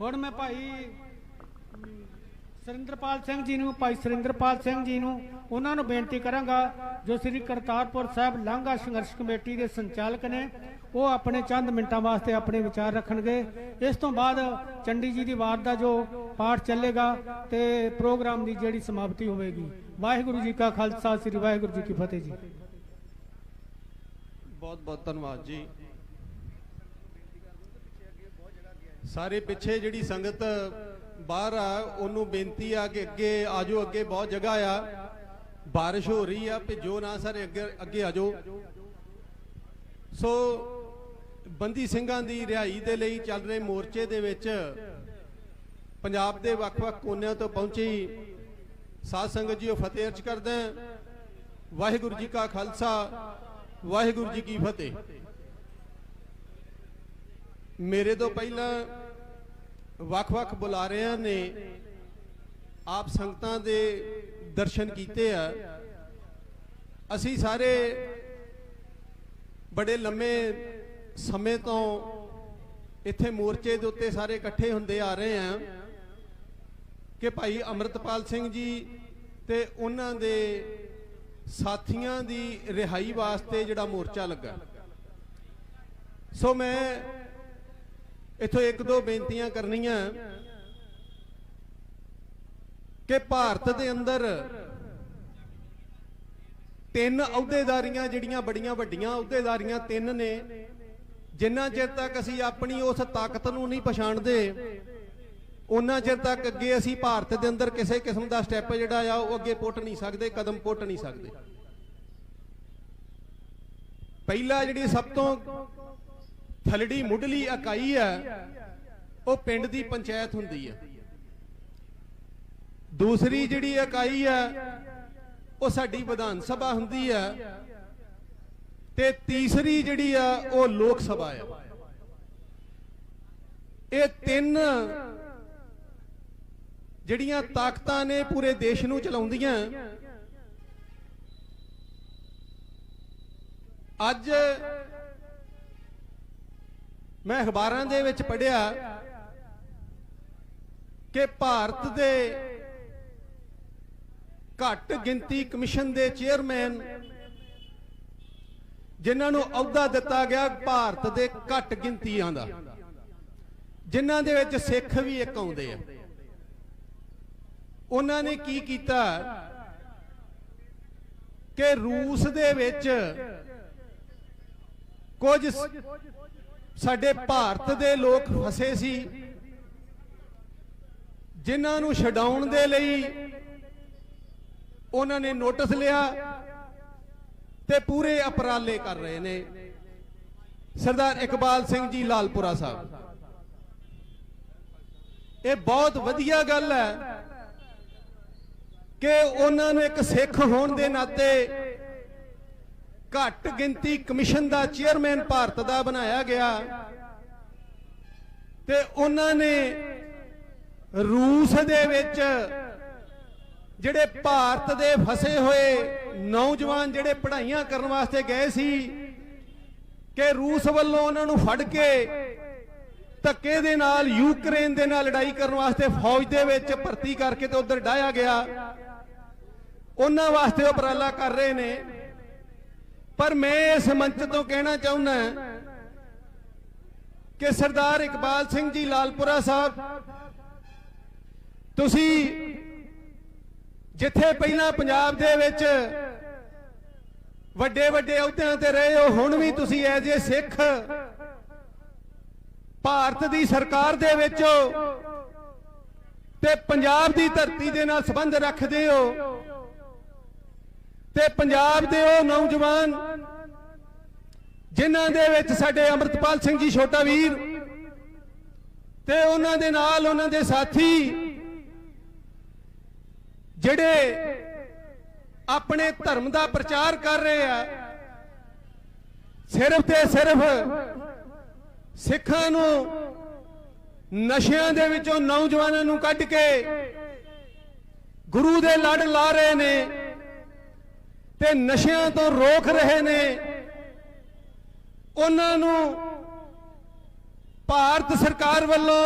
ਹੁਣ ਮੈਂ ਭਾਈ ਸੁਰਿੰਦਰਪਾਲ ਸਿੰਘ ਜੀ ਨੂੰ, ਭਾਈ ਸੁਰਿੰਦਰਪਾਲ ਸਿੰਘ ਜੀ ਨੂੰ ਉਹਨਾਂ ਨੂੰ ਬੇਨਤੀ ਕਰਾਂਗਾ, ਜੋ ਸ੍ਰੀ ਕਰਤਾਰਪੁਰ ਸਾਹਿਬ ਲਾਂਘਾ ਸੰਘਰਸ਼ ਕਮੇਟੀ ਦੇ ਸੰਚਾਲਕ ਨੇ, ਉਹ ਆਪਣੇ ਚੰਦ ਮਿੰਟਾਂ ਵਾਸਤੇ ਆਪਣੇ ਵਿਚਾਰ ਰੱਖਣਗੇ। ਇਸ ਤੋਂ ਬਾਅਦ ਚੰਡੀ ਜੀ ਦੀ ਵਾਰ ਦਾ ਜੋ ਪਾਠ ਚੱਲੇਗਾ ਤੇ ਪ੍ਰੋਗਰਾਮ ਦੀ ਜਿਹੜੀ ਸਮਾਪਤੀ ਹੋਵੇਗੀ। ਵਾਹਿਗੁਰੂ ਜੀ ਕਾ ਖਾਲਸਾ, ਸ੍ਰੀ ਵਾਹਿਗੁਰੂ ਜੀ ਕੀ ਫਤਿਹ ਜੀ। ਬਹੁਤ ਬਹੁਤ ਧੰਨਵਾਦ ਜੀ। ਸਾਰੇ ਪਿੱਛੇ ਜਿਹੜੀ ਸੰਗਤ ਬਾਹਰ ਆ, ਉਹਨੂੰ ਬੇਨਤੀ ਆ ਕਿ ਅੱਗੇ ਆਜੋ, ਅੱਗੇ ਬਹੁਤ ਜਗ੍ਹਾ ਆ। ਬਾਰਿਸ਼ ਹੋ ਰਹੀ ਆ, ਭਿੱਜੋ ਨਾ ਸਾਰੇ, ਅੱਗੇ ਅੱਗੇ ਆਜੋ। ਸੋ ਬੰਦੀ ਸਿੰਘਾਂ ਦੀ ਰਿਹਾਈ ਦੇ ਲਈ ਚੱਲ ਰਹੇ ਮੋਰਚੇ ਦੇ ਵਿੱਚ ਪੰਜਾਬ ਦੇ ਵੱਖ-ਵੱਖ ਕੋਨਿਆਂ ਤੋਂ ਪਹੁੰਚੀ ਸਾਧ ਸੰਗਤ ਜੀਓ ਫਤਿਹ ਅਰਜ ਕਰਦਾ ਵਾਹਿਗੁਰੂ ਜੀ ਕਾ ਖਾਲਸਾ, ਵਾਹਿਗੁਰੂ ਜੀ ਕੀ ਫਤਿਹ। ਮੇਰੇ ਤੋਂ ਪਹਿਲਾਂ ਵੱਖ-ਵੱਖ ਬੁਲਾਰਿਆਂ ਨੇ ਆਪ ਸੰਗਤਾਂ ਦੇ ਦਰਸ਼ਨ ਕੀਤੇ ਆ। ਅਸੀਂ ਸਾਰੇ ਬੜੇ ਲੰਮੇ ਸਮੇਂ ਤੋਂ ਇੱਥੇ ਮੋਰਚੇ ਦੇ ਉੱਤੇ ਸਾਰੇ ਇਕੱਠੇ ਹੁੰਦੇ ਆ ਰਹੇ ਆ ਕਿ ਭਾਈ ਅਮਰਤਪਾਲ ਸਿੰਘ ਜੀ ਤੇ ਉਹਨਾਂ ਦੇ ਸਾਥੀਆਂ ਦੀ ਰਿਹਾਈ ਵਾਸਤੇ ਜਿਹੜਾ ਮੋਰਚਾ ਲੱਗਾ। ਸੋ ਮੈਂ ਇੱਥੋਂ ਇੱਕ ਦੋ ਬੇਨਤੀਆਂ ਕਰਨੀਆਂ। ਕਿ ਭਾਰਤ ਦੇ ਅੰਦਰ ਤਿੰਨ ਅਹੁਦੇਦਾਰੀਆਂ ਜਿਹੜੀਆਂ ਬੜੀਆਂ ਵੱਡੀਆਂ ਅਹੁਦੇਦਾਰੀਆਂ ਤਿੰਨ ਨੇ, ਜਿੰਨਾ ਚਿਰ ਤੱਕ ਅਸੀਂ ਆਪਣੀ ਉਸ ਤਾਕਤ ਨੂੰ ਨਹੀਂ ਪਛਾਣਦੇ ਉਹਨਾਂ ਚਿਰ ਤੱਕ ਅੱਗੇ ਅਸੀਂ ਭਾਰਤ ਦੇ ਅੰਦਰ ਕਿਸੇ ਕਿਸਮ ਦਾ ਸਟੈਪ ਜਿਹੜਾ ਆ, ਉਹ ਅੱਗੇ ਪੁੱਟ ਨਹੀਂ ਸਕਦੇ, ਕਦਮ ਪੁੱਟ ਨਹੀਂ ਸਕਦੇ। ਪਹਿਲਾ ਜਿਹੜੀ ਸਭ ਤੋਂ ਥਲੜੀ ਮੁੱਢਲੀ ਇਕਾਈ ਹੈ, ਉਹ ਪਿੰਡ ਦੀ ਪੰਚਾਇਤ ਹੁੰਦੀ ਹੈ। ਦੂਸਰੀ ਜਿਹੜੀ ਇਕਾਈ ਹੈ, ਉਹ ਸਾਡੀ ਵਿਧਾਨ ਸਭਾ ਹੁੰਦੀ ਹੈ ਤੇ ਤੀਸਰੀ ਜਿਹੜੀ ਆ, ਉਹ ਲੋਕ ਸਭਾ ਹੈ। ਇਹ ਤਿੰਨ ਜਿਹੜੀਆਂ ਤਾਕਤਾਂ ਨੇ ਪੂਰੇ ਦੇਸ਼ ਨੂੰ ਚਲਾਉਂਦੀਆਂ। ਅੱਜ ਮੈਂ ਅਖਬਾਰਾਂ ਦੇ ਵਿੱਚ ਪੜਿਆ ਕਿ ਭਾਰਤ ਦੇ ਘੱਟ ਗਿਣਤੀ ਕਮਿਸ਼ਨ ਦੇ ਚੇਅਰਮੈਨ ਜਿਨ੍ਹਾਂ ਨੂੰ ਅਹੁਦਾ ਦਿੱਤਾ ਗਿਆ ਭਾਰਤ ਦੇ ਘੱਟ ਗਿਣਤੀਆਂ ਦਾ, ਜਿਨ੍ਹਾਂ ਦੇ ਵਿੱਚ ਸਿੱਖ ਵੀ ਇੱਕ ਆਉਂਦੇ ਆ। ਉਹਨਾਂ ਨੇ ਕੀ ਕੀਤਾ ਕਿ ਰੂਸ ਦੇ ਵਿੱਚ ਕੁਝ ਸਾਡੇ ਭਾਰਤ ਦੇ ਲੋਕ ਫਸੇ ਸੀ। ਜਿਨ੍ਹਾਂ ਨੂੰ ਛਡਾਉਣ ਦੇ ਲਈ ਉਹਨਾਂ ਨੇ ਨੋਟਿਸ ਲਿਆ ਤੇ ਪੂਰੇ ਅਪਰਾਲੇ ਕਰ ਰਹੇ ਨੇ। ਸਰਦਾਰ ਇਕਬਾਲ ਸਿੰਘ ਜੀ ਲਾਲਪੁਰਾ ਸਾਹਿਬ, ਇਹ ਬਹੁਤ ਵਧੀਆ ਗੱਲ ਹੈ ਕਿ ਉਹਨਾਂ ਨੂੰ ਇੱਕ ਸਿੱਖ ਹੋਣ ਦੇ ਨਾਤੇ ਘੱਟ ਗਿਣਤੀ ਕਮਿਸ਼ਨ ਦਾ ਚੇਅਰਮੈਨ ਭਾਰਤ ਦਾ ਬਣਾਇਆ ਗਿਆ। ਤੇ ਉਹਨਾਂ ਨੇ ਰੂਸ ਦੇ ਵਿੱਚ ਜਿਹੜੇ ਭਾਰਤ ਦੇ ਫਸੇ ਹੋਏ ਨੌਜਵਾਨ ਜਿਹੜੇ ਪੜ੍ਹਾਈਆਂ ਕਰਨ ਵਾਸਤੇ ਗਏ ਸੀ, ਕਿ ਰੂਸ ਵੱਲੋਂ ਉਹਨਾਂ ਨੂੰ ਫੜ ਕੇ ਧੱਕੇ ਦੇ ਨਾਲ ਯੂਕਰੇਨ ਦੇ ਨਾਲ ਲੜਾਈ ਕਰਨ ਵਾਸਤੇ ਫੌਜ ਦੇ ਵਿੱਚ ਭਰਤੀ ਕਰਕੇ ਤੇ ਉਧਰ ਡਾਇਆ ਗਿਆ। ਉਹਨਾਂ ਵਾਸਤੇ ਉਪਰਾਲਾ ਕਰ ਰਹੇ ਨੇ। ਪਰ ਮੈਂ ਇਸ ਮੰਚ ਤੋਂ ਕਹਿਣਾ ਚਾਹੁੰਦਾ ਕਿ ਸਰਦਾਰ ਇਕਬਾਲ ਸਿੰਘ ਜੀ ਲਾਲਪੁਰਾ ਸਾਹਿਬ, ਤੁਸੀਂ ਜਿੱਥੇ ਪਹਿਲਾਂ ਪੰਜਾਬ ਦੇ ਵਿੱਚ ਵੱਡੇ ਵੱਡੇ ਅਹੁਦਿਆਂ ਤੇ ਰਹੇ ਹੋ, ਹੁਣ ਵੀ ਤੁਸੀਂ ਐਜ ਏ ਸਿੱਖ ਭਾਰਤ ਦੀ ਸਰਕਾਰ ਦੇ ਵਿੱਚ ਹੋ ਤੇ ਪੰਜਾਬ ਦੀ ਧਰਤੀ ਦੇ ਨਾਲ ਸੰਬੰਧ ਰੱਖਦੇ ਹੋ। ਤੇ ਪੰਜਾਬ ਦੇ ਉਹ ਨੌਜਵਾਨ ਜਿਨ੍ਹਾਂ ਦੇ ਵਿੱਚ ਸਾਡੇ ਅਮਰਤਪਾਲ ਸਿੰਘ ਜੀ ਛੋਟਾ ਵੀਰ ਤੇ ਉਹਨਾਂ ਦੇ ਨਾਲ ਉਹਨਾਂ ਦੇ ਸਾਥੀ ਜਿਹੜੇ ਆਪਣੇ ਧਰਮ ਦਾ ਪ੍ਰਚਾਰ ਕਰ ਰਹੇ ਆ, ਸਿਰਫ ਤੇ ਸਿਰਫ ਸਿੱਖਾਂ ਨੂੰ ਨਸ਼ਿਆਂ ਦੇ ਵਿੱਚੋਂ ਨੌਜਵਾਨਾਂ ਨੂੰ ਕੱਢ ਕੇ ਗੁਰੂ ਦੇ ਲੜ ਲਾ ਰਹੇ ਨੇ। ਤੇ ਨਸ਼ਿਆਂ ਤੋਂ ਰੋਕ ਰਹੇ ਨੇ। ਉਹਨਾਂ ਨੂੰ ਭਾਰਤ ਸਰਕਾਰ ਵੱਲੋਂ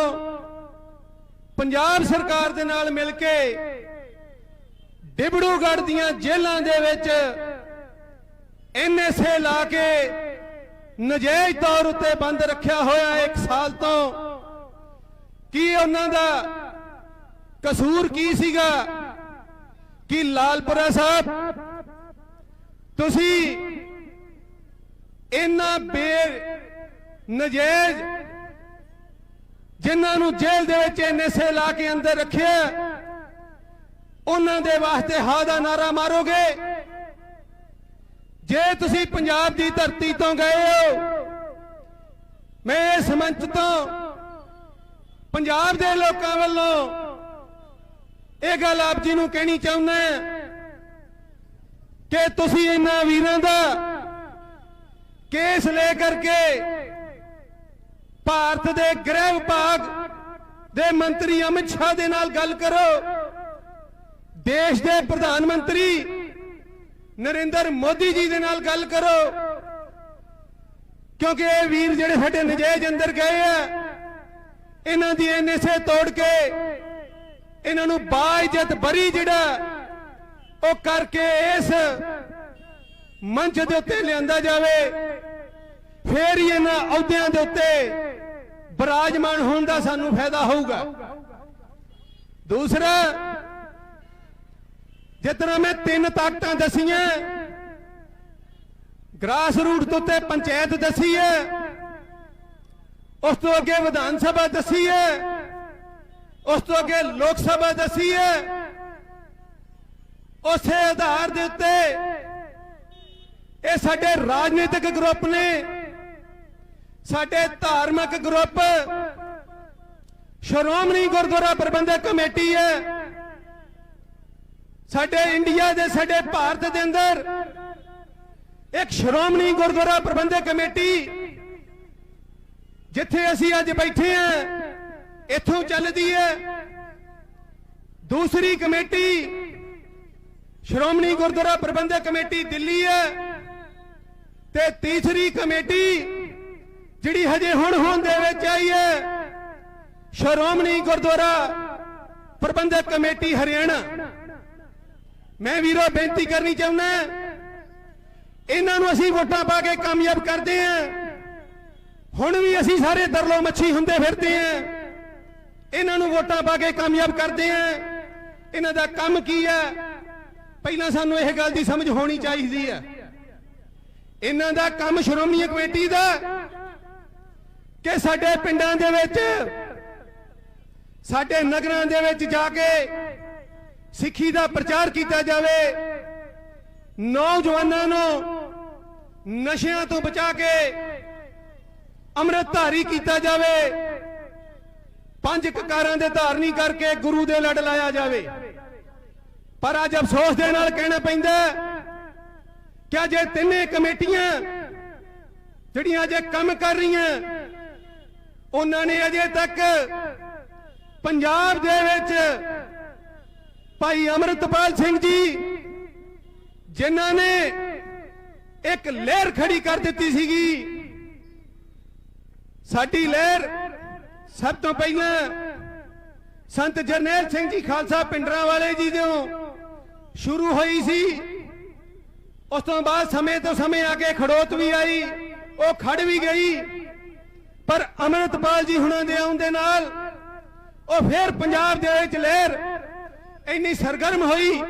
ਪੰਜਾਬ ਸਰਕਾਰ ਦੇ ਨਾਲ ਮਿਲ ਕੇ ਡਿਬੜੂਗੜ੍ਹ ਦੀਆਂ ਜੇਲ੍ਹਾਂ ਦੇ ਵਿੱਚ ਐਨਐਸਏ ਲਾ ਕੇ ਨਜਾਇਜ਼ ਤੌਰ ਉੱਤੇ ਬੰਦ ਰੱਖਿਆ ਹੋਇਆ ਇੱਕ ਸਾਲ ਤੋਂ। ਕੀ ਉਹਨਾਂ ਦਾ ਕਸੂਰ ਕੀ ਸੀਗਾ? ਕਿ ਲਾਲਪੁਰਾ ਸਾਹਿਬ? ਤੁਸੀਂ ਇਹਨਾਂ ਬੇ ਨਜਾਇਜ਼ ਜਿਨ੍ਹਾਂ ਨੂੰ ਜੇਲ੍ਹ ਦੇ ਵਿੱਚ ਨਸ਼ੇ ਲਾ ਕੇ ਅੰਦਰ ਰੱਖਿਆ, ਉਹਨਾਂ ਦੇ ਵਾਸਤੇ ਹਾ ਦਾ ਨਾਰਾ ਮਾਰੋਗੇ? ਜੇ ਤੁਸੀਂ ਪੰਜਾਬ ਦੀ ਧਰਤੀ ਤੋਂ ਗਏ ਹੋ, ਮੈਂ ਇਸ ਮੰਚ ਤੋਂ ਪੰਜਾਬ ਦੇ ਲੋਕਾਂ ਵੱਲੋਂ ਇਹ ਗੱਲ ਆਪ ਜੀ ਨੂੰ ਕਹਿਣੀ ਚਾਹੁੰਦਾ ਕਿ ਤੁਸੀਂ ਇਹਨਾਂ ਵੀਰਾਂ ਦਾ ਕੇਸ ਲੈ ਕਰਕੇ ਭਾਰਤ ਦੇ ਗ੍ਰਹਿ ਵਿਭਾਗ ਦੇ ਮੰਤਰੀ ਅਮਿਤ ਸ਼ਾਹ ਦੇ ਨਾਲ ਗੱਲ ਕਰੋ। ਦੇਸ਼ ਦੇ ਪ੍ਰਧਾਨ ਮੰਤਰੀ ਨਰਿੰਦਰ ਮੋਦੀ ਜੀ ਦੇ ਨਾਲ ਗੱਲ ਕਰੋ। ਕਿਉਂਕਿ ਇਹ ਵੀਰ ਜਿਹੜੇ ਸਾਡੇ ਨਜਾਇਜ਼ ਅੰਦਰ ਗਏ ਆ, ਇਹਨਾਂ ਦੀ ਐਨਐਸਏ ਤੋੜ ਕੇ ਇਹਨਾਂ ਨੂੰ ਬਾਇਜ਼ਤ ਬਰੀ ਜਿਹੜਾ ਉਹ ਕਰਕੇ ਇਸ ਮੰਚ ਦੇ ਉੱਤੇ ਲਿਆਂਦਾ ਜਾਵੇ। ਫੇਰ ਹੀ ਇਹਨਾਂ ਅਹੁਦਿਆਂ ਦੇ ਉੱਤੇ ਬਰਾਜਮਾਨ ਹੋਣ ਦਾ ਸਾਨੂੰ ਫਾਇਦਾ ਹੋਊਗਾ। ਦੂਸਰਾ, ਜਿਸ ਤਰ੍ਹਾਂ ਮੈਂ ਤਿੰਨ ਤਾਕਤਾਂ ਦਸੀਆਂ ਗ੍ਰਾਸ ਰੂਟ ਤੋਂ ਉੱਤੇ ਪੰਚਾਇਤ ਦਸੀ ਹੈ, ਉਸ ਤੋਂ ਅੱਗੇ ਵਿਧਾਨ ਸਭਾ ਦਸੀ ਹੈ, ਉਸ ਤੋਂ ਅੱਗੇ ਲੋਕ ਸਭਾ ਦਸੀ ਹੈ ਉਸੇ ਆਧਾਰ ਦੇ ਉੱਤੇ ਇਹ ਸਾਡੇ ਰਾਜਨੀਤਿਕ ਗਰੁੱਪ ਨੇ, ਸਾਡੇ ਧਾਰਮਿਕ ਗਰੁੱਪ, ਸ਼੍ਰੋਮਣੀ ਗੁਰਦੁਆਰਾ ਪ੍ਰਬੰਧਕ ਕਮੇਟੀ ਹੈ। ਸਾਡੇ ਇੰਡੀਆ ਦੇ, ਸਾਡੇ ਭਾਰਤ ਦੇ ਅੰਦਰ ਇੱਕ ਸ਼੍ਰੋਮਣੀ ਗੁਰਦੁਆਰਾ ਪ੍ਰਬੰਧਕ ਕਮੇਟੀ, ਜਿੱਥੇ ਅਸੀਂ ਅੱਜ ਬੈਠੇ ਹਾਂ, ਇੱਥੋਂ ਚੱਲਦੀ ਹੈ। ਦੂਸਰੀ ਕਮੇਟੀ ਸ਼੍ਰੋਮਣੀ ਗੁਰਦੁਆਰਾ ਪ੍ਰਬੰਧਕ ਕਮੇਟੀ ਦਿੱਲੀ ਹੈ ਤੇ ਤੀਸਰੀ ਕਮੇਟੀ ਜਿਹੜੀ ਹਜੇ ਹੁਣ ਹੋਣ ਦੇ ਵਿੱਚ ਆਈ ਹੈ, ਸ਼੍ਰੋਮਣੀ ਗੁਰਦੁਆਰਾ ਪ੍ਰਬੰਧਕ ਕਮੇਟੀ ਹਰਿਆਣਾ। ਮੈਂ ਵੀਰੋ, ਬੇਨਤੀ ਕਰਨੀ ਚਾਹੁੰਦਾ ਇਹਨਾਂ ਨੂੰ ਅਸੀਂ ਵੋਟਾਂ ਪਾ ਕੇ ਕਾਮਯਾਬ ਕਰਦੇ ਹਾਂ। ਹੁਣ ਵੀ ਅਸੀਂ ਸਾਰੇ ਦਰਲੋ ਮੱਛੀ ਹੁੰਦੇ ਫਿਰਦੇ ਹਾਂ। ਇਹਨਾਂ ਨੂੰ ਵੋਟਾਂ ਪਾ ਕੇ ਕਾਮਯਾਬ ਕਰਦੇ ਹਾਂ। ਇਹਨਾਂ ਦਾ ਕੰਮ ਕੀ ਹੈ? ਪਹਿਲਾਂ ਸਾਨੂੰ ਇਹ ਗੱਲ ਦੀ ਸਮਝ ਹੋਣੀ ਚਾਹੀਦੀ ਹੈ। ਇਹਨਾਂ ਦਾ ਕੰਮ ਸ਼੍ਰੋਮਣੀ ਕਮੇਟੀ ਦਾ ਕਿ ਸਾਡੇ ਪਿੰਡਾਂ ਦੇ ਵਿੱਚ, ਸਾਡੇ ਨਗਰਾਂ ਦੇ ਵਿੱਚ ਜਾ ਕੇ ਸਿੱਖੀ ਦਾ ਪ੍ਰਚਾਰ ਕੀਤਾ ਜਾਵੇ। ਨੌਜਵਾਨਾਂ ਨੂੰ ਨਸ਼ਿਆਂ ਤੋਂ ਬਚਾ ਕੇ ਅੰਮ੍ਰਿਤਧਾਰੀ ਕੀਤਾ ਜਾਵੇ। ਪੰਜ ਕਕਾਰਾਂ ਦੇ ਧਾਰਨੀ ਕਰਕੇ ਗੁਰੂ ਦੇ ਲੜ ਲਾਇਆ ਜਾਵੇ। ਪਰ ਅੱਜ ਅਫਸੋਸ ਦੇ ਨਾਲ ਕਹਿਣਾ ਪੈਂਦਾ ਕਿ ਅਜੇ ਤਿੰਨੇ ਕਮੇਟੀਆਂ ਜਿਹੜੀਆਂ ਅਜੇ ਕੰਮ ਕਰ ਰਹੀਆਂ, ਉਹਨਾਂ ਨੇ ਅਜੇ ਤੱਕ ਪੰਜਾਬ ਦੇ ਵਿੱਚ ਭਾਈ ਅਮਰਤਪਾਲ ਸਿੰਘ ਜੀ, ਜਿਨ੍ਹਾਂ ਨੇ ਇੱਕ ਲਹਿਰ ਖੜੀ ਕਰ ਦਿੱਤੀ ਸੀਗੀ। ਸਾਡੀ ਲਹਿਰ ਸਭ ਤੋਂ ਪਹਿਲਾਂ ਸੰਤ ਜਰਨੈਲ ਸਿੰਘ ਜੀ ਖਾਲਸਾ ਪਿੰਡਰਾਂ ਵਾਲੇ ਜੀ ਤੋਂ ਸ਼ੁਰੂ ਹੋਈ ਸੀ। ਉਸ ਤੋਂ ਬਾਅਦ ਸਮੇਂ ਤੋਂ ਸਮੇਂ ਆ ਕੇ ਖੜੋਤ ਵੀ ਆਈ, ਉਹ ਖੜ ਵੀ ਗਈ। ਪਰ ਅਮਰਤਪਾਲ ਜੀ ਹੁਣਾਂ ਦੇ ਆਉਣ ਦੇ ਨਾਲ ਉਹ ਫਿਰ ਪੰਜਾਬ ਦੇ ਵਿੱਚ ਲਹਿਰ ਇੰਨੀ ਸਰਗਰਮ ਹੋਈ।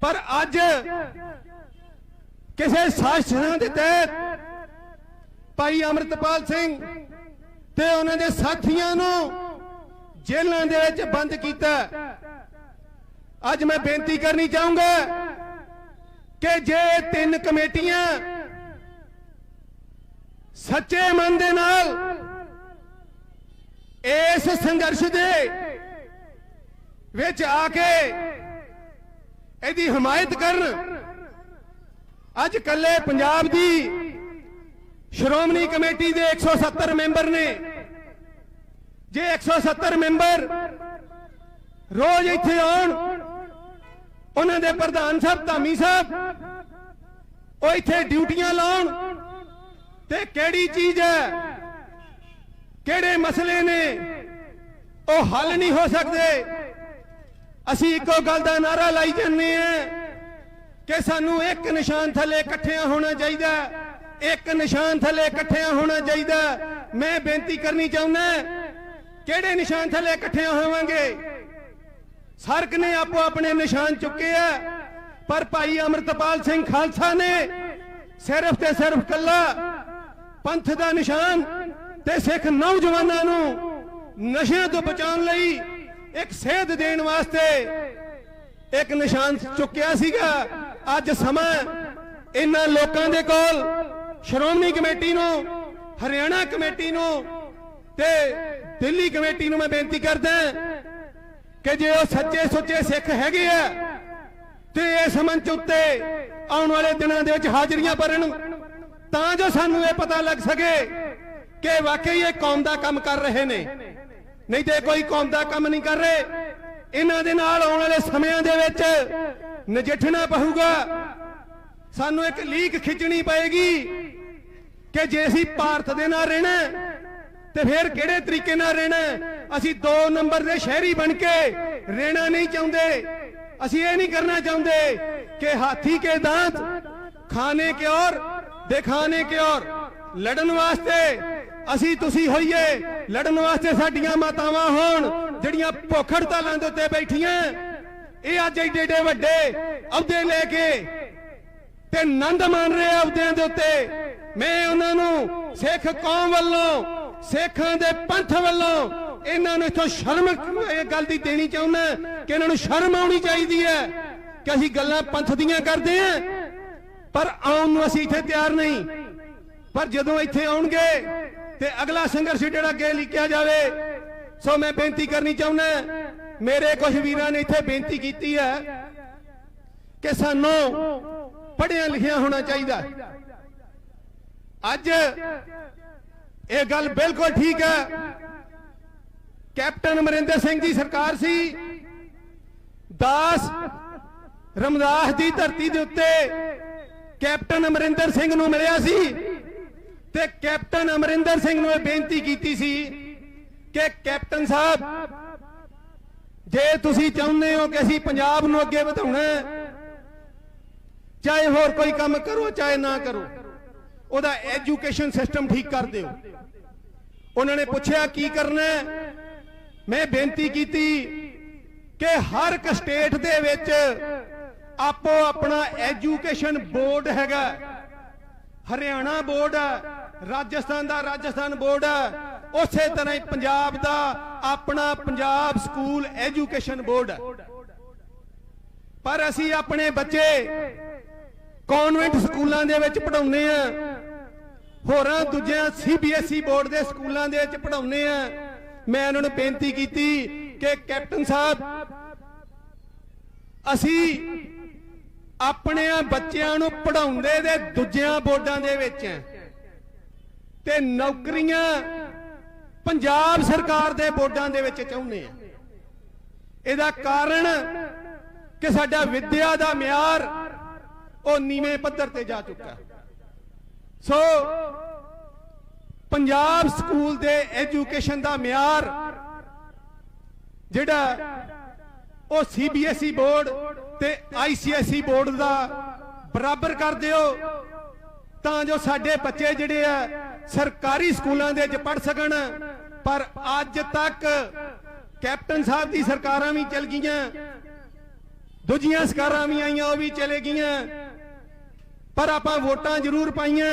ਪਰ ਅੱਜ ਕਿਸੇ ਸਾਜ਼ਿਸ਼ਾਂ ਦੇ ਤਹਿਤ ਭਾਈ ਅਮਰਤਪਾਲ ਸਿੰਘ ਤੇ ਉਹਨਾਂ ਦੇ ਸਾਥੀਆਂ ਨੂੰ ਜੇਲ੍ਹਾਂ ਦੇ ਵਿੱਚ ਬੰਦ ਕੀਤਾ। ਅੱਜ ਮੈਂ ਬੇਨਤੀ ਕਰਨੀ ਚਾਹੂੰਗਾ ਕਿ ਜੇ ਤਿੰਨ ਕਮੇਟੀਆਂ ਸੱਚੇ ਮਨ ਦੇ ਨਾਲ ਇਸ ਸੰਘਰਸ਼ ਦੇ ਵਿੱਚ ਆ ਕੇ ਇਹਦੀ ਹਮਾਇਤ ਕਰਨ, ਅੱਜ ਕੱਲੇ ਪੰਜਾਬ ਦੀ ਸ਼੍ਰੋਮਣੀ ਕਮੇਟੀ ਦੇ 170 ਮੈਂਬਰ ਨੇ। ਜੇ 170 ਮੈਂਬਰ ਰੋਜ਼ ਇੱਥੇ ਆਉਣ ਉਹਨਾਂ ਦੇ ਪ੍ਰਧਾਨ ਸਾਹਿਬ, ਧਾਮੀ ਸਾਹਿਬ, ਉਹ ਇੱਥੇ ਡਿਊਟੀਆਂ ਲਾਉਣ ਤੇ ਕਿਹੜੀ ਚੀਜ਼ ਹੈ? ਕਿਹੜੇ ਮਸਲੇ ਨੇ? ਉਹ ਹੱਲ ਨਹੀਂ ਹੋ ਸਕਦੇ। ਅਸੀਂ ਇੱਕੋ ਗੱਲ ਦਾ ਨਾਰਾ ਲਾਈ ਜਾਂਦੇ ਆ ਕਿ ਸਾਨੂੰ ਇੱਕ ਨਿਸ਼ਾਨ ਥੱਲੇ ਇਕੱਠਿਆਂ ਹੋਣਾ ਚਾਹੀਦਾ ਇੱਕ ਨਿਸ਼ਾਨ ਥੱਲੇ ਇਕੱਠਿਆਂ ਹੋਣਾ ਚਾਹੀਦਾ ਮੈਂ ਬੇਨਤੀ ਕਰਨੀ ਚਾਹੁੰਦਾ ਕਿਹੜੇ ਨਿਸ਼ਾਨ ਥੱਲੇ ਇਕੱਠਿਆਂ ਹੋਵਾਂਗੇ? ਸਰਕ ਨੇ ਆਪੋ ਆਪਣੇ ਨਿਸ਼ਾਨ ਚੁੱਕੇ ਆ। ਪਰ ਭਾਈ ਅਮਰਤਪਾਲ ਸਿੰਘ ਖਾਲਸਾ ਨੇ ਸਿਰਫ ਤੇ ਸਿਰਫ ਕੱਲਾ ਪੰਥ ਦਾ ਨਿਸ਼ਾਨ ਤੇ ਸਿੱਖ ਨੌਜਵਾਨਾਂ ਨੂੰ ਨਸ਼ਿਆਂ ਤੋਂ ਬਚਾਉਣ ਲਈ ਇੱਕ ਸੇਧ ਦੇਣ ਵਾਸਤੇ ਇੱਕ ਨਿਸ਼ਾਨ ਚੁੱਕਿਆ ਸੀਗਾ। ਅੱਜ ਸਮਾਂ ਇਹਨਾਂ ਲੋਕਾਂ ਦੇ ਕੋਲ, ਸ਼੍ਰੋਮਣੀ ਕਮੇਟੀ ਨੂੰ, ਹਰਿਆਣਾ ਕਮੇਟੀ ਨੂੰ ਤੇ ਦਿੱਲੀ ਕਮੇਟੀ ਨੂੰ ਮੈਂ ਬੇਨਤੀ ਕਰਦਾ ਕਿ ਜੇ ਉਹ ਸੱਚੇ ਸੁੱਚੇ ਸਿੱਖ ਹੈਗੇ ਆ, ਤੇ ਇਸ ਮੰਚ ਉੱਤੇ ਆਉਣ ਵਾਲੇ ਦਿਨਾਂ ਦੇ ਵਿੱਚ ਹਾਜ਼ਰੀਆਂ ਭਰਨ, ਤਾਂ ਜੋ ਸਾਨੂੰ ਇਹ ਪਤਾ ਲੱਗ ਸਕੇ ਕਿ ਵਾਕਈ ਇਹ ਕੌਮ ਦਾ ਕੰਮ ਕਰ ਰਹੇ ਨੇ। ਨਹੀਂ ਤੇ ਕੋਈ ਕੌਮ ਦਾ ਕੰਮ ਨਹੀਂ ਕਰ ਰਹੇ। ਇਹਨਾਂ ਦੇ ਨਾਲ ਆਉਣ ਵਾਲੇ ਸਮਿਆਂ ਦੇ ਵਿੱਚ ਨਜਿੱਠਣਾ ਪਊਗਾ। ਸਾਨੂੰ ਇੱਕ ਲੀਕ ਖਿੱਚਣੀ ਪਏਗੀ ਕਿ ਜੇ ਅਸੀਂ ਭਾਰਤ ਦੇ ਨਾਲ ਰਹਿਣਾ ਤੇ ਫਿਰ ਕਿਹੜੇ ਤਰੀਕੇ ਨਾਲ ਰਹਿਣਾ ਅਸੀਂ 2 ਨੰਬਰ ਦੇ ਸ਼ਹਿਰੀ ਬਣ ਕੇ ਰਹਿਣਾ ਨਹੀਂ ਚਾਹੁੰਦੇ। ਅਸੀਂ ਇਹ ਨਹੀਂ ਕਰਨਾ ਚਾਹੁੰਦੇ ਕਿ ਹਾਥੀ ਕੇ ਦਾੰਤ, ਖਾਣੇ ਕੇ ਔਰ, ਦਿਖਾਣੇ ਕੇ ਔਰ। ਲੜਨ ਵਾਸਤੇ ਅਸੀਂ ਤੁਸੀਂ ਹੋਈਏ। ਲੜਨ ਵਾਸਤੇ ਸਾਡੀਆਂ ਮਾਤਾਵਾਂ ਹੋਣ, ਜਿਹੜੀਆਂ ਭੁੱਖ ਹੜਤਾਲਾਂ ਦੇ ਉੱਤੇ ਬੈਠੀਆਂ। ਇਹ ਅੱਜ ਏਡੇ ਏਡੇ ਵੱਡੇ ਅਹੁਦੇ ਲੈ ਕੇ ਤੇ ਨੰਦ ਮਾਣ ਰਹੇ ਅਹੁਦਿਆਂ ਦੇ ਉੱਤੇ। ਮੈਂ ਉਹਨਾਂ ਨੂੰ ਸਿੱਖ ਕੌਮ ਵੱਲੋਂ ਸਿੱਖਾਂ ਦੇ ਪੰਥ ਵੱਲੋਂ ਇਹਨਾਂ ਨੂੰ ਇਥੋਂ ਸ਼ਰਮ ਇਹ ਗੱਲ ਦੀ ਦੇਣੀ ਚਾਹੁੰਦਾ ਕਿ ਇਹਨਾਂ ਨੂੰ ਸ਼ਰਮ ਆਉਣੀ ਚਾਹੀਦੀ ਹੈ ਕਿ ਅਸੀਂ ਗੱਲਾਂ ਪੰਥ ਦੀਆਂ ਕਰਦੇ ਆਂ ਪਰ ਆਉਣ ਨੂੰ ਅਸੀਂ ਇੱਥੇ ਤਿਆਰ ਨਹੀਂ। ਪਰ ਜਦੋਂ ਇੱਥੇ ਆਉਣਗੇ ਤੇ ਅਗਲਾ ਸੰਘਰਸ਼ ਜਿਹੜਾ ਅੱਗੇ ਲਿਖਿਆ ਜਾਵੇ, ਸੋ ਮੈਂ ਬੇਨਤੀ ਕਰਨੀ ਚਾਹੁੰਦਾ ਮੇਰੇ ਕੁਝ ਵੀਰਾਂ ਨੇ ਇੱਥੇ ਬੇਨਤੀ ਕੀਤੀ ਹੈ ਕਿ ਸਾਨੂੰ ਪੜ੍ਹਿਆ ਲਿਖਿਆ ਹੋਣਾ ਚਾਹੀਦਾ। ਅੱਜ ਇਹ ਗੱਲ ਬਿਲਕੁਲ ਠੀਕ ਹੈ। ਕੈਪਟਨ ਅਮਰਿੰਦਰ ਸਿੰਘ ਦੀ ਸਰਕਾਰ ਸੀ। ਦਾਸ ਰਮਦਾਸ ਦੀ ਧਰਤੀ ਦੇ ਉੱਤੇ ਕੈਪਟਨ ਅਮਰਿੰਦਰ ਸਿੰਘ ਨੂੰ ਮਿਲਿਆ ਸੀ ਤੇ ਕੈਪਟਨ ਅਮਰਿੰਦਰ ਸਿੰਘ ਨੂੰ ਇਹ ਬੇਨਤੀ ਕੀਤੀ ਸੀ ਕਿ ਕੈਪਟਨ ਸਾਹਿਬ, ਜੇ ਤੁਸੀਂ ਚਾਹੁੰਦੇ ਹੋ ਕਿ ਅਸੀਂ ਪੰਜਾਬ ਨੂੰ ਅੱਗੇ ਵਧਾਉਣਾ ਚਾਹੇ ਹੋਰ ਕੋਈ ਕੰਮ ਕਰੋ, ਚਾਹੇ ਨਾ ਕਰੋ ਉਹਦਾ ਐਜੂਕੇਸ਼ਨ ਸਿਸਟਮ ਠੀਕ ਕਰ ਦਿਓ। ਉਹਨਾਂ ਨੇ ਪੁੱਛਿਆ, ਕੀ ਕਰਨਾ ਮੈਂ ਬੇਨਤੀ ਕੀਤੀ ਕਿ ਹਰ ਇੱਕ ਸਟੇਟ ਦੇ ਵਿੱਚ ਆਪੋ ਆਪਣਾ ਐਜੂਕੇਸ਼ਨ ਬੋਰਡ ਹੈਗਾ। ਹਰਿਆਣਾ ਬੋਰਡ ਹੈ, ਰਾਜਸਥਾਨ ਦਾ ਰਾਜਸਥਾਨ ਬੋਰਡ ਹੈ। ਉਸੇ ਤਰ੍ਹਾਂ ਹੀ ਪੰਜਾਬ ਦਾ ਆਪਣਾ ਪੰਜਾਬ ਸਕੂਲ ਐਜੂਕੇਸ਼ਨ ਬੋਰਡ ਹੈ। ਪਰ ਅਸੀਂ ਆਪਣੇ ਬੱਚੇ ਕਨਵੈਂਟ ਸਕੂਲਾਂ ਦੇ ਵਿੱਚ ਪੜਾਉਂਦੇ ਆ ਹੋਰਾਂ ਦੂਜਿਆਂ ਸੀਬੀਐਸਈ ਬੋਰਡ ਦੇ ਸਕੂਲਾਂ ਦੇ ਵਿੱਚ ਪੜਾਉਂਦੇ ਆ। ਮੈਂ ਉਹਨਾਂ ਨੂੰ ਬੇਨਤੀ ਕੀਤੀ ਕਿ ਕੈਪਟਨ ਸਾਹਿਬ, ਅਸੀਂ ਆਪਣੇ ਬੱਚਿਆਂ ਨੂੰ ਪੜਾਉਂਦੇ ਦੇ ਦੂਜਿਆਂ ਬੋਰਡਾਂ ਦੇ ਵਿੱਚ ਆ। ਤੇ ਨੌਕਰੀਆਂ ਪੰਜਾਬ ਸਰਕਾਰ ਦੇ ਬੋਰਡਾਂ ਦੇ ਵਿੱਚ ਚਾਹੁੰਦੇ ਆ। ਇਹਦਾ ਕਾਰਨ ਕਿ ਸਾਡਾ ਵਿੱਦਿਆ ਦਾ ਮਿਆਰ ਉਹ ਨੀਵੇਂ ਪੱਧਰ ਤੇ ਜਾ ਚੁੱਕਾ। ਸੋ ਪੰਜਾਬ ਸਕੂਲ ਦੇ ਐਜੂਕੇਸ਼ਨ ਦਾ ਮਿਆਰ, ਜਿਹੜਾ ਉਹ ਸੀਬੀਐਸਈ ਬੋਰਡ ਤੇ ਆਈਸੀਐਸਈ ਬੋਰਡ ਦਾ ਬਰਾਬਰ ਕਰ ਦਿਓ, ਤਾਂ ਜੋ ਸਾਡੇ ਬੱਚੇ ਜਿਹੜੇ ਆ ਸਰਕਾਰੀ ਸਕੂਲਾਂ ਦੇ ਵਿੱਚ ਪੜ ਸਕਣ। ਪਰ ਅੱਜ ਤੱਕ ਕੈਪਟਨ ਸਾਹਿਬ ਦੀ ਸਰਕਾਰਾਂ ਵੀ ਚਲ ਗਈਆਂ, ਦੂਜੀਆਂ ਸਰਕਾਰਾਂ ਵੀ ਆਈਆਂ, ਉਹ ਵੀ ਚਲੇ ਗਈਆਂ। ਪਰ ਆਪਾਂ ਵੋਟਾਂ ਜ਼ਰੂਰ ਪਾਈਆਂ।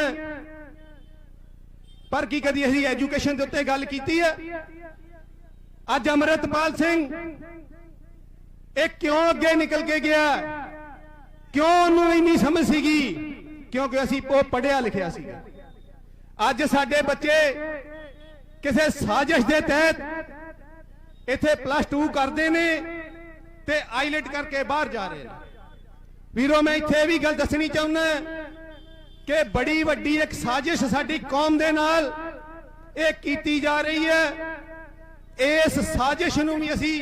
ਪਰ ਕੀ ਕਦੀ ਅਸੀਂ ਐਜੂਕੇਸ਼ਨ ਦੇ ਉੱਤੇ ਗੱਲ ਕੀਤੀ ਹੈ ਅੱਜ ਅਮਰਤਪਾਲ ਸਿੰਘ ਇਹ ਕਿਉਂ ਅੱਗੇ ਨਿਕਲ ਕੇ ਗਿਆ? ਕਿਉਂ ਉਹਨੂੰ ਇੰਨੀ ਸਮਝ ਸੀਗੀ? ਕਿਉਂਕਿ ਅਸੀਂ ਉਹ ਪੜਿਆ ਲਿਖਿਆ ਸੀਗਾ। ਅੱਜ ਸਾਡੇ ਬੱਚੇ ਕਿਸੇ ਸਾਜ਼ਿਸ਼ ਦੇ ਤਹਿਤ ਇੱਥੇ ਪਲੱਸ 2 ਕਰਦੇ ਨੇ ਤੇ ਆਈਲੈਟ ਕਰਕੇ ਬਾਹਰ ਜਾ ਰਹੇ ਨੇ। ਵੀਰੋ, ਮੈਂ ਇੱਥੇ ਇਹ ਵੀ ਗੱਲ ਦੱਸਣੀ ਚਾਹੁੰਦਾ ਕਿ ਬੜੀ ਵੱਡੀ ਇੱਕ ਸਾਜ਼ਿਸ਼ ਸਾਡੀ ਕੌਮ ਦੇ ਨਾਲ ਇਹ ਕੀਤੀ ਜਾ ਰਹੀ ਹੈ। ਇਸ ਸਾਜ਼ਿਸ਼ ਨੂੰ ਵੀ ਅਸੀਂ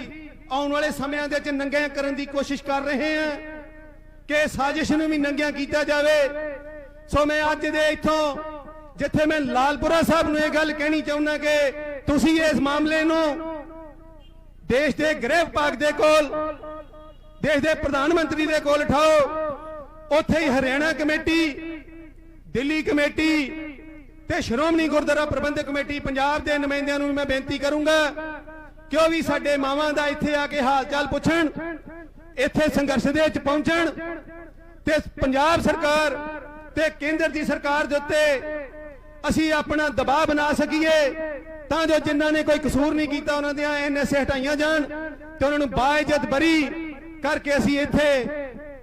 ਆਉਣ ਵਾਲੇ ਸਮਿਆਂ ਦੇ ਵਿੱਚ ਨੰਗਿਆਂ ਕਰਨ ਦੀ ਕੋਸ਼ਿਸ਼ ਕਰ ਰਹੇ ਹਾਂ ਕਿ ਸਾਜ਼ਿਸ਼ ਨੂੰ ਵੀ ਨੰਗਿਆਂ ਕੀਤਾ ਜਾਵੇ। ਸੋ ਮੈਂ ਅੱਜ ਦੇ ਇੱਥੋਂ ਜਿੱਥੇ ਮੈਂ ਲਾਲਪੁਰਾ ਸਾਹਿਬ ਨੂੰ ਇਹ ਗੱਲ ਕਹਿਣੀ ਚਾਹੁੰਦਾ ਕਿ ਤੁਸੀਂ ਇਸ ਮਾਮਲੇ ਨੂੰ ਦੇਸ਼ ਦੇ ਗ੍ਰਹਿ ਵਿਭਾਗ ਦੇ ਕੋਲ ਦੇਸ਼ ਦੇ ਪ੍ਰਧਾਨ ਮੰਤਰੀ ਦੇ ਕੋਲ ਉਠਾਓ। ਉੱਥੇ ਹੀ ਹਰਿਆਣਾ ਕਮੇਟੀ, ਦਿੱਲੀ ਕਮੇਟੀ ਤੇ ਸ਼੍ਰੋਮਣੀ ਗੁਰਦੁਆਰਾ ਪ੍ਰਬੰਧਕ ਕਮੇਟੀ ਪੰਜਾਬ ਦੇ ਨੁਮਾਇੰਦਿਆਂ ਨੂੰ ਮੈਂ ਬੇਨਤੀ ਕਰੂੰਗਾ ਕਿ ਉਹ ਵੀ ਸਾਡੇ ਮਾਵਾਂ ਦਾ ਇੱਥੇ ਆ ਕੇ ਹਾਲ ਚਾਲ ਪੁੱਛਣ, ਇੱਥੇ ਸੰਘਰਸ਼ ਦੇ ਵਿੱਚ ਪਹੁੰਚਣ ਤੇ ਪੰਜਾਬ ਸਰਕਾਰ ਤੇ ਕੇਂਦਰ ਦੀ ਸਰਕਾਰ ਦੇ ਉੱਤੇ ਅਸੀਂ ਆਪਣਾ ਦਬਾਅ ਬਣਾ ਸਕੀਏ। ਤਾਂ ਜੋ ਜਿਨ੍ਹਾਂ ਨੇ ਕੋਈ ਕਸੂਰ ਨਹੀਂ ਕੀਤਾ, ਉਹਨਾਂ ਦੀਆਂ ਐਨਐਸਏ ਹਟਾਈਆਂ ਜਾਣ ਤੇ ਉਹਨਾਂ ਨੂੰ ਬਾਇਜ਼ਤ ਬਰੀ ਕਰਕੇ ਅਸੀਂ ਇੱਥੇ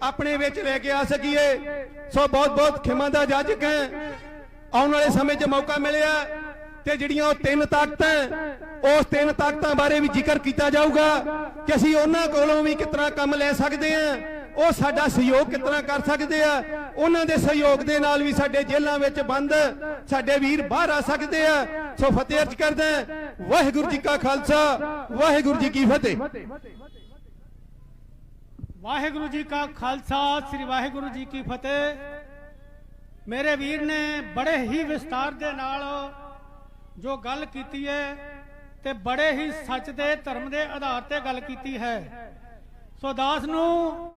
ਆਪਣੇ ਵਿੱਚ ਲੈ ਕੇ ਆ ਸਕੀਏ। ਸੋ ਬਹੁਤ ਬਹੁਤ ਖਿਮਾ ਦਾ ਜਾਜਕ ਹੈ। ਆਉਣ ਵਾਲੇ ਸਮੇਂ 'ਚ ਮੌਕਾ ਮਿਲਿਆ ਤੇ ਜਿਹੜੀਆਂ ਉਹ ਤਿੰਨ ਤਾਕਤਾਂ ਉਸ ਤਿੰਨ ਤਾਕਤਾਂ ਬਾਰੇ ਵੀ ਜ਼ਿਕਰ ਕੀਤਾ ਜਾਊਗਾ ਕਿ ਅਸੀਂ ਉਹਨਾਂ ਕੋਲੋਂ ਵੀ ਕਿਤਨਾ ਕੰਮ ਲੈ ਸਕਦੇ ਹਾਂ, ਉਹ ਸਾਡਾ ਸਹਿਯੋਗ ਕਿਤਨਾ ਕਰ ਸਕਦੇ ਆ, ਉਹਨਾਂ ਦੇ ਸਹਿਯੋਗ ਦੇ ਨਾਲ ਵੀ ਸਾਡੇ ਜੇਲ੍ਹਾਂ ਵਿੱਚ ਬੰਦ, ਸਾਡੇ ਵੀਰ ਬਾਹਰ ਆ ਸਕਦੇ ਆ। ਸੋ ਫਤਿਹ ਅਰਜ ਕਰਦਾ ਵਾਹਿਗੁਰੂ ਜੀ ਕਾ ਖਾਲਸਾ, ਵਾਹਿਗੁਰੂ ਜੀ ਕੀ ਫਤਿਹ। ਵਾਹਿਗੁਰੂ ਜੀ ਕਾ ਖਾਲਸਾ, ਸ੍ਰੀ ਵਾਹਿਗੁਰੂ ਜੀ ਕੀ ਫਤਿਹ। ਮੇਰੇ ਵੀਰ ਨੇ ਬੜੇ ਹੀ ਵਿਸਤਾਰ ਦੇ ਨਾਲ ਜੋ ਗੱਲ ਕੀਤੀ ਹੈ ਤੇ ਬੜੇ ਹੀ ਸੱਚ ਦੇ ਧਰਮ ਦੇ ਆਧਾਰ ਤੇ ਗੱਲ ਕੀਤੀ ਹੈ। ਸੋ ਦਾਸ ਨੂੰ